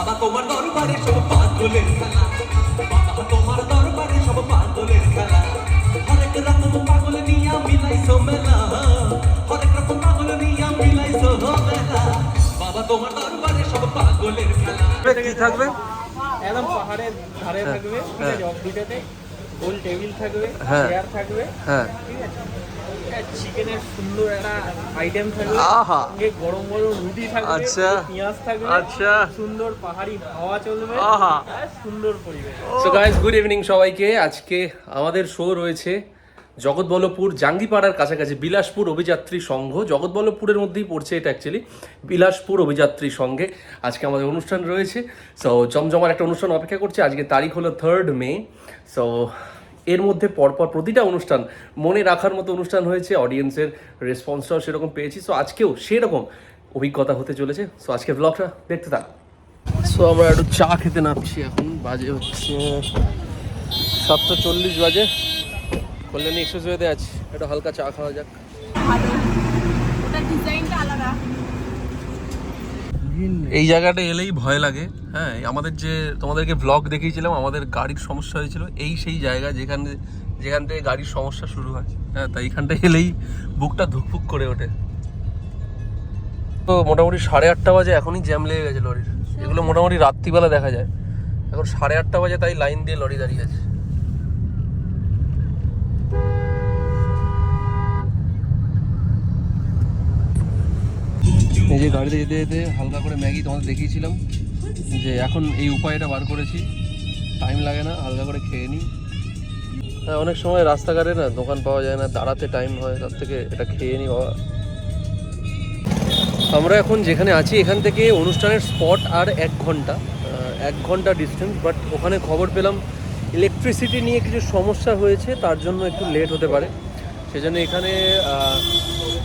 বাবা তোমার দরবারে সব পাগলের খেলা। বাবা তোমার দরবারে সব পাগলের খেলা। হরেক রকম পাগল নিয়া মিলাইছো মেলা। হরেক রকম পাগল নিয়া মিলাইছো মেলা। বাবা তোমার দরবারে সব পাগলের খেলা। কি থাকবে? একদম পাহাড়ের ধারে থাকবে ঠিক আছে? অফ দুটাতে গোল টেবিল থাকবে হ্যাঁ। চেয়ার থাকবে হ্যাঁ। ঠিক আছে? চিকেনের সুন্দর একটা আইটেম থাকবে। আহা। সঙ্গে গরম গরম রুটি থাকবে আচ্ছা। পেঁয়াজ থাকবে। আচ্ছা। সুন্দর পাহাড়ি হাওয়া চলবে। আহা। সুন্দর পরিবেশ। সো গাইস গুড ইভিনিং সবাইকে। আজকে আমাদের শো রয়েছে জগৎবল্লভপুর জাঙ্গিপাড়ার কাছাকাছি বিলাসপুর অভিযাত্রী সংঘ। জগৎবল্লভপুরের মধ্যেই পড়ছে এটা অ্যাকচুয়ালি বিলাসপুর অভিযাত্রী সংঘে। আজকে আমাদের অনুষ্ঠান রয়েছে। সো জমজমার একটা অনুষ্ঠান অপেক্ষা করছে। আজকে তারিখ হলো থার্ড মে সো এর মধ্যে পরপর প্রতিটা অনুষ্ঠান মনে রাখার মতো অনুষ্ঠান হয়েছে অডিয়েন্সের রেসপন্সটাও সেরকম পেয়েছি। সো আজকেও সেরকম অভিজ্ঞতা হতে চলেছে। সো আজকের ব্লগটা দেখতে থাক। সো আমরা একটু চা খেতে নামছি এখন। বাজে হচ্ছে সাতটা চল্লিশ বাজে। কল্যাণী এক্সপ্রেস এক্সপ্রেসওয়েতে আছি। একটু হালকা চা খাওয়া যাক। ডিজাইনটা আলাদা। এই জায়গাটা এলেই ভয় লাগে হ্যাঁ আমাদের যে তোমাদেরকে ব্লগ দেখিয়েছিলাম, আমাদের গাড়ির সমস্যা হয়েছিল, এই সেই জায়গা যেখানে, যেখান থেকে গাড়ির সমস্যা শুরু হয় হ্যাঁ তাই এইখানটা এলেই বুকটা ধুকফুক করে ওঠে। তো মোটামুটি সাড়ে আটটা বাজে এখনই জ্যাম লেগে গেছে লরির। এগুলো মোটামুটি রাত্রিবেলা দেখা যায়। এখন সাড়ে আটটা বাজে তাই লাইন দিয়ে লরি দাঁড়িয়ে আছে। যে গাড়িতে যেতে যেতে হালকা করে ম্যাগি তোমাদের দেখিয়েছিলাম যে এখন এই উপায়টা বার করেছি। টাইম লাগে না, হালকা করে খেয়ে নিই। হ্যাঁ অনেক সময় রাস্তাঘাটে না দোকান পাওয়া যায় না, দাঁড়াতে টাইম হয়, তার থেকে এটা খেয়ে নিই বাবা। আমরা এখন যেখানে আছি, এখান থেকে অনুষ্ঠানের স্পট আর এক ঘণ্টা এক ঘণ্টা ডিস্টেন্স বাট ওখানে খবর পেলাম ইলেকট্রিসিটি নিয়ে কিছু সমস্যা হয়েছে, তার জন্য একটু লেট হতে পারে। সেজন্য এখানে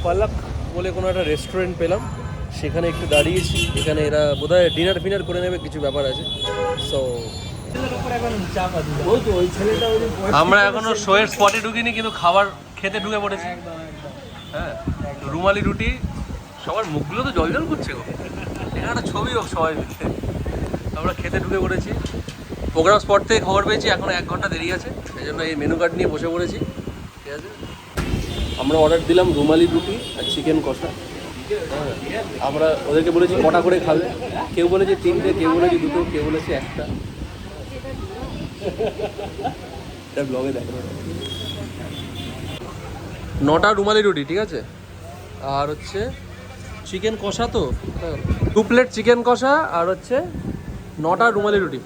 পালাক বলে কোনো একটা রেস্টুরেন্ট পেলাম। সেখানে একটু দাঁড়িয়েছি এখানে এরা বোধহয় ডিনার ফিনার করে নেবে কিছু ব্যাপার আছে। সো আমরা এখনও শোয়ের স্পটে ঢুকিনি কিন্তু খাবার খেতে ঢুকে পড়েছি। হ্যাঁ রুমালি রুটি সবার মুখগুলো তো জল জল করছে একটা ছবি হোক সবাই মিলে। আমরা খেতে ঢুকে পড়েছি। প্রোগ্রাম স্পট থেকে খবর পেয়েছি এখন এক ঘণ্টা দেরি আছে। সেই জন্য এই মেনু কার্ড নিয়ে বসে পড়েছি। ঠিক আছে? আমরা অর্ডার দিলাম রুমালি রুটি আর চিকেন কষা। আমরা ওদেরকে বলেছি কটা করে খাবে। কেউ বলেছে তিনটে, কেউ বলেছে দুটো, কেউ বলেছে একটা। ব্লগে দেখো নটা রুমালি রুটি, ঠিক আছে? আর হচ্ছে চিকেন কষা তো? দু প্লেট চিকেন কষা, আর হচ্ছে নটা রুমালি রুটি।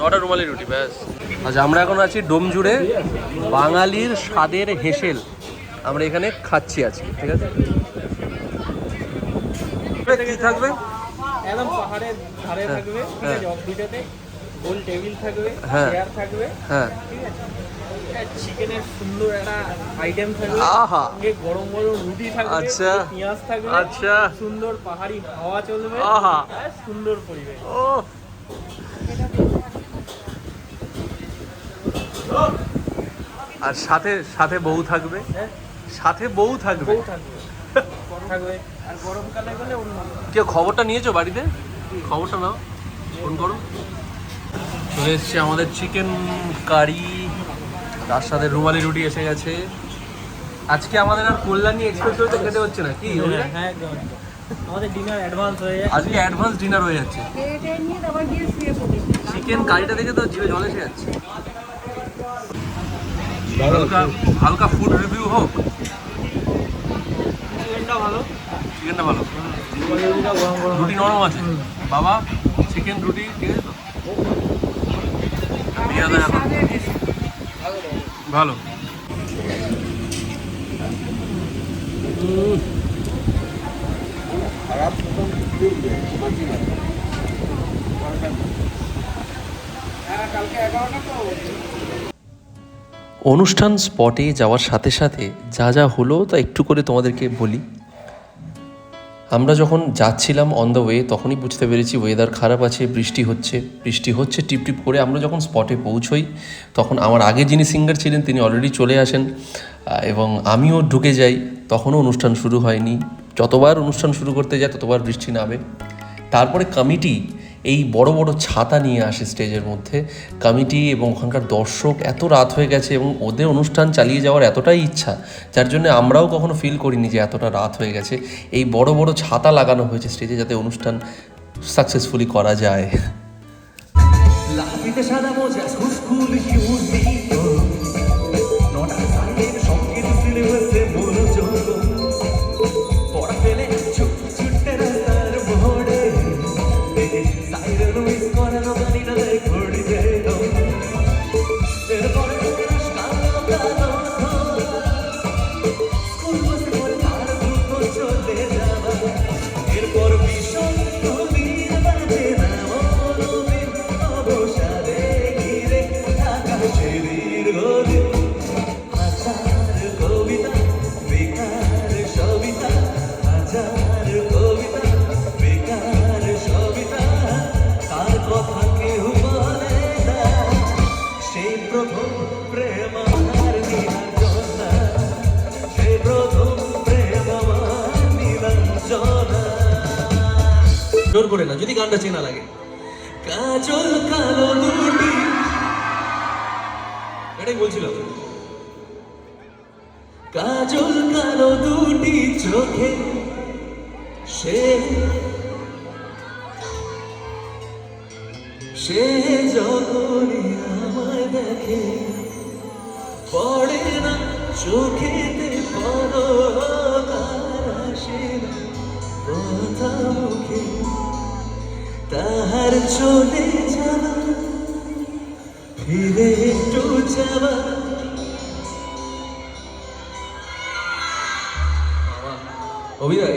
নটা রুমালি রুটি, ব্যাস। আচ্ছা আমরা এখন আছি ডোমজুড়ে বাঙালির স্বাদের হেসেল। আমরা এখানে খাচ্ছি আজকে ঠিক আছে কি থাকবে একদম পাহাড়ের ধারে হ্যাঁ, থাকবে ঠিক হ্যাঁ। গোল টেবিল থাকবে হ্যাঁ। চেয়ার থাকবে হ্যাঁ ঠিক আছে চিকেনের সুন্দর একটা আইটেম থাকবে আহা। গরম গরম রুটি থাকবে আচ্ছা। পেঁয়াজ থাকবে আচ্ছা। সুন্দর পাহাড়ি হাওয়া চলবে আহা। আর সুন্দর পরিবেশ ও আর সাথে সাথে বউ থাকবে হ্যাঁ সাথে বউ থাকবে। বউ থাকবে। থাকবে। আর গরমকালে গেলে অন্য। কেউ খবরটা নিয়েছো বাড়িতে? খবরটা নাও ফোন করো। চলে এসছে আমাদের চিকেন কারি তার সাথে রুমালি রুটি এসে গেছে। আজকে আমাদের আর কল্যাণী এক্সপ্রেস তো খেতে হচ্ছে না কি হ্যাঁ একদম একদম। আমাদের ডিনার অ্যাডভান্স হয়ে আজকে অ্যাডভান্স ডিনার হয়ে যাচ্ছে। চিকেন কারিটা দেখে তো জিভে জল এসে যাচ্ছে। হালকা হালকা ফুড রিভিউ হোক। চিকেনটা ভালো। চিকেনটা ভালো। রুটি নরম আছে। বাবা চিকেন রুটি ঠিক আছে তো? দিয়ে দাও এখন। ভালো। অনুষ্ঠান স্পটে যাওয়ার সাথে সাথে যা যা হলো তা একটু করে তোমাদেরকে বলি। আমরা যখন যাচ্ছিলাম অন দ্য ওয়ে তখনই বুঝতে পেরেছি ওয়েদার খারাপ আছে, বৃষ্টি হচ্ছে। বৃষ্টি হচ্ছে, টিপ টিপ করে আমরা যখন স্পটে পৌঁছই, তখন আমার আগে যিনি সিঙ্গার ছিলেন, তিনি অলরেডি চলে আসেন এবং আমিও ঢুকে যাই। তখনও অনুষ্ঠান শুরু হয়নি। যতবার অনুষ্ঠান শুরু করতে যায়, ততবার বৃষ্টি নামে। তারপরে কমিটি এই বড় বড় ছাতা নিয়ে আসে স্টেজের মধ্যে। কমিটি এবং ওখানকার দর্শক এত রাত হয়ে গেছে এবং ওদের অনুষ্ঠান চালিয়ে যাওয়ার এতটাই ইচ্ছা, যার জন্য আমরাও কখনো ফিল করিনি যে এতটা রাত হয়ে গেছে। এই বড় বড় ছাতা লাগানো হয়েছে স্টেজে যাতে অনুষ্ঠান সাকসেসফুলি করা যায়। গানটা চেনা লাগে। কাজল কালো দুটি। এটাই বলছিলাম। কাজল কালো দুটি চোখে সে সে যখনই আমায় দেখে, পড়ে না চোখেতে না কথা মুখে তাহার চলে যাওয়া, ফিরে একটু যাওয়া।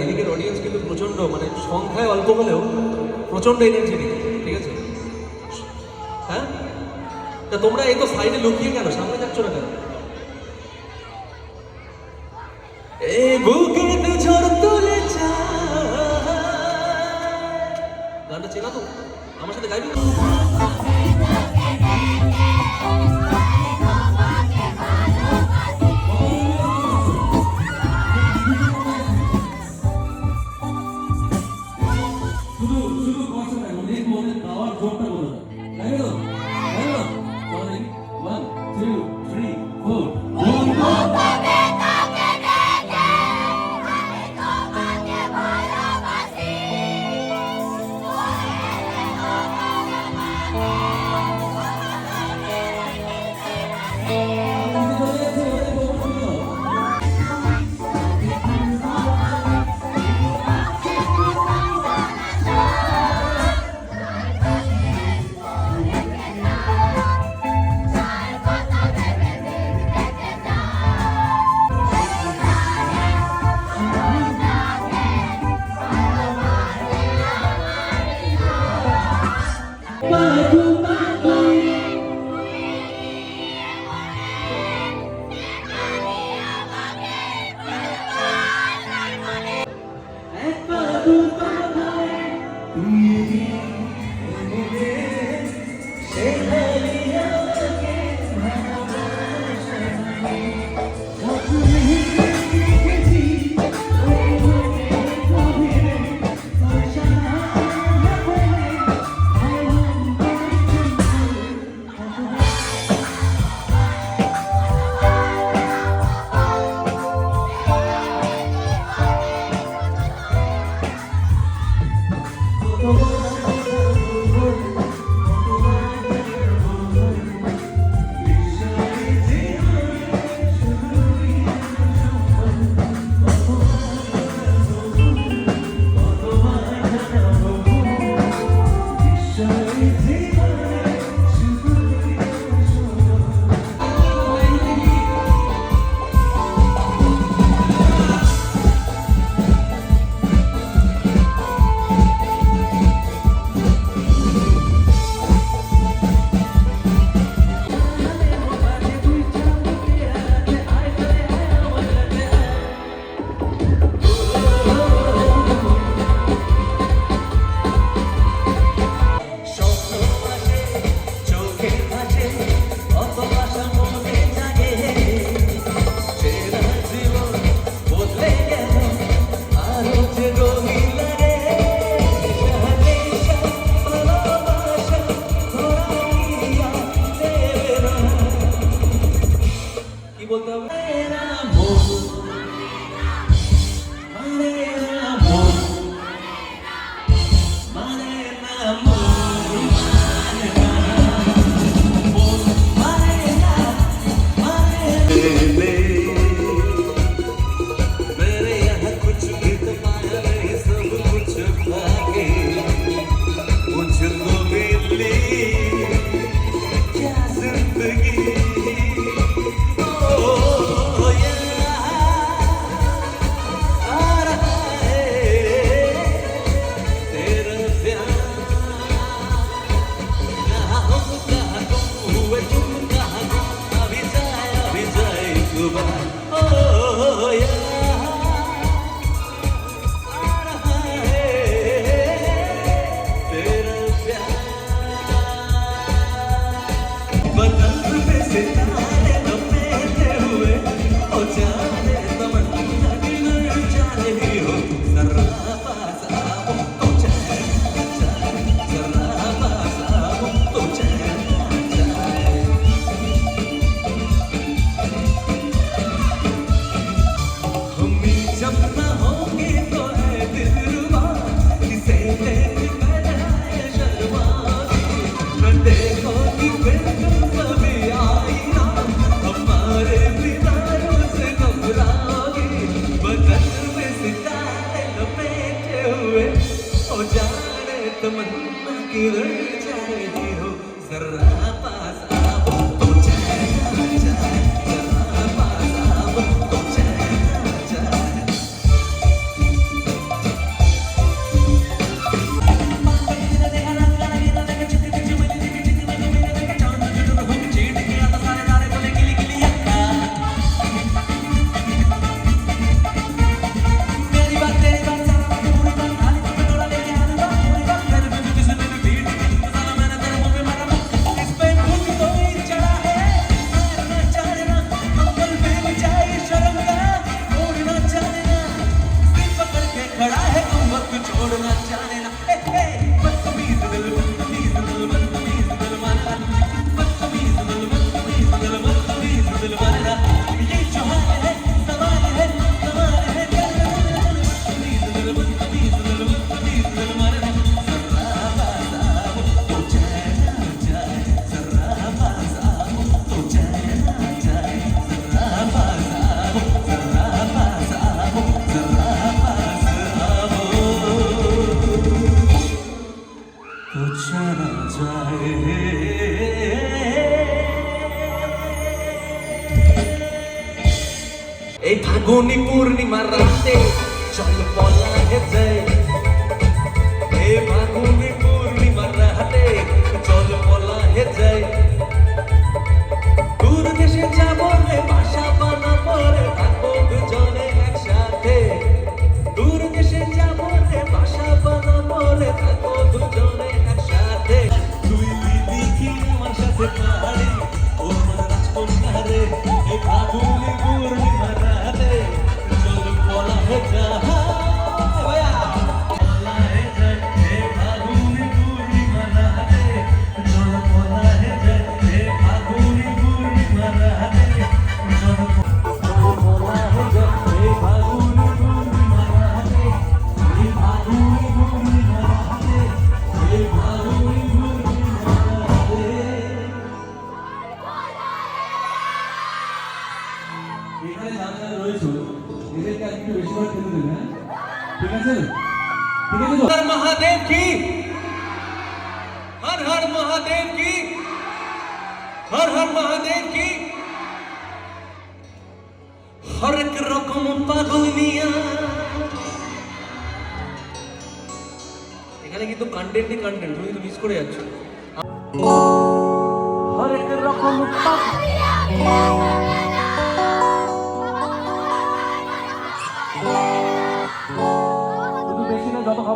এদিকের অডিয়েন্স কিন্তু প্রচণ্ড মানে সংখ্যায় অল্প হলেও প্রচণ্ড এনার্জেটিক ঠিক আছে? হ্যাঁ? তা তোমরা এই তো সাইডে লুকিয়ে কেন? সামনে যাচ্ছ না কেন? এ বুকেতে 데가 이런 One, two, three, four. my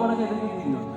না যত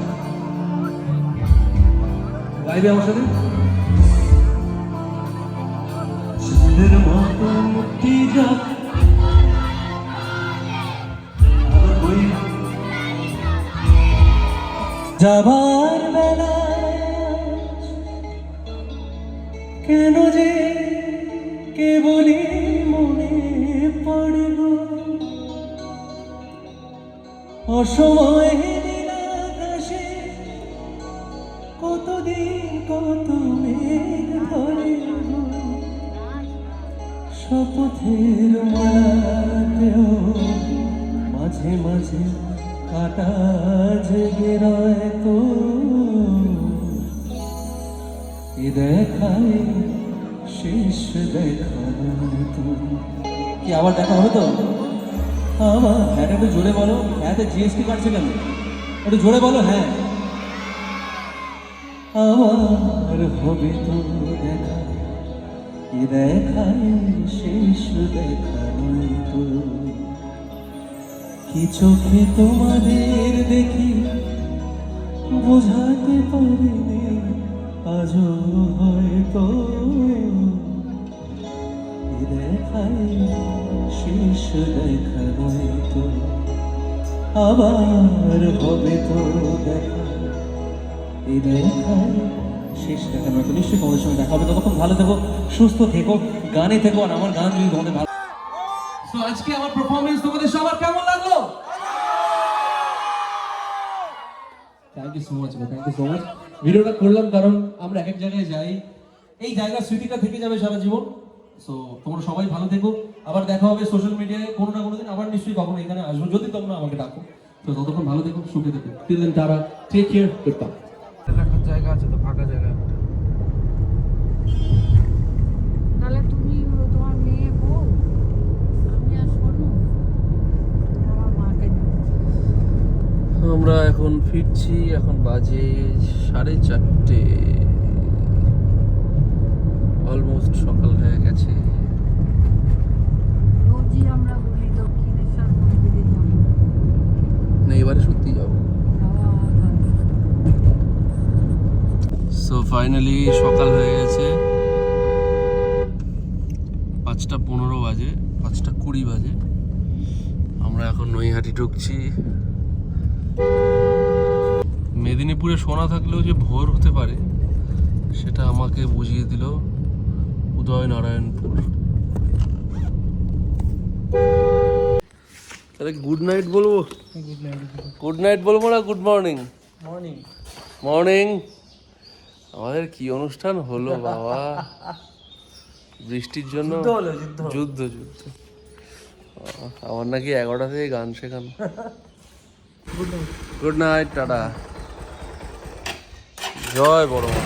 গাইবে আমার সাথে? সুন্দর মতো মুক্তি যাবার বেলা কেন যে কেবলই মনে পড়ে গো অসময় শপথের মালাতেও মাঝে মাঝে কাটা জেগে রয় তো। এ দেখায় শেষ দেখা তো কি আবার দেখা হবে তো? আমার হ্যাঁ একটু জোরে বলো। হ্যাঁতে জিএসটি কাটছে কেন? একটু জোরে বলো হ্যাঁ। আমার হবে তো। দেখায় শেষ দেখা নয় তো কি চোখে তোমাদের দেখি বোঝাতে পারিনি, আজও হয়তো এ দেখায় শেষ দেখা নয়তো আবার হবে তো দেখা, এই দেখায় শেষ দেখা নয়তো নিশ্চয়ই তোমাদের সঙ্গে দেখা হবে। ততক্ষণ ভালো থেকো, সুস্থ থেকো, গানে থেকো, আর আমার গান যদি তোমাদের ভালো তো আজকে আমার পারফরমেন্স তোমাদের সবার কেমন লাগল? Thank you so much thank you so much ভিডিওটা করলাম কারণ আমরা এক এক জায়গায় যাই। এই জায়গার স্মৃতিটা থেকে যাবে সারা জীবন। সো তোমরা সবাই ভালো থেকো। আবার দেখা হবে সোশ্যাল মিডিয়ায় কোনো না কোনো দিন। আবার নিশ্চয়ই কখনো এখানে আসব। যদি তোমরা আমাকে ডাকো, তো ততক্ষণ ভালো থেকো, সুখে থেকো। টিল দেন তারা টেক কেয়ার গুড বাই রাখার জায়গা আছে তো ফাঁকা জায়গা একটা। তাহলে তুমি তোমার মেয়ে বউ আমি আর আমার মাকে আমরা এখন ফিরছি এখন বাজে সাড়ে চারটে। অলমোস্ট সকাল হয়ে গেছে। রোজই আমরা বলি দক্ষিণেশ্বর মন্দিরে যাব। না এবারে সত্যি যাব যাওয়া দরকার। সো ফাইনালি সকাল হয়ে গেছে। পাঁচটা পনেরো বাজে পাঁচটা কুড়ি বাজে। আমরা এখন নৈহাটি ঢুকছি। মেদিনীপুরে শোনা থাকলেও যে ভোর হতে পারে সেটা আমাকে বুঝিয়ে দিল উদয় নারায়ণপুর তাহলে গুড নাইট বলব? গুড নাইট গুড নাইট বলব না গুড মর্নিং মর্নিং মর্নিং আমাদের কি অনুষ্ঠান হলো বাবা? বৃষ্টির জন্য যুদ্ধ যুদ্ধ। আমার নাকি এগারোটা থেকে গান শেখানো। Good night tata. জয় বড় মা।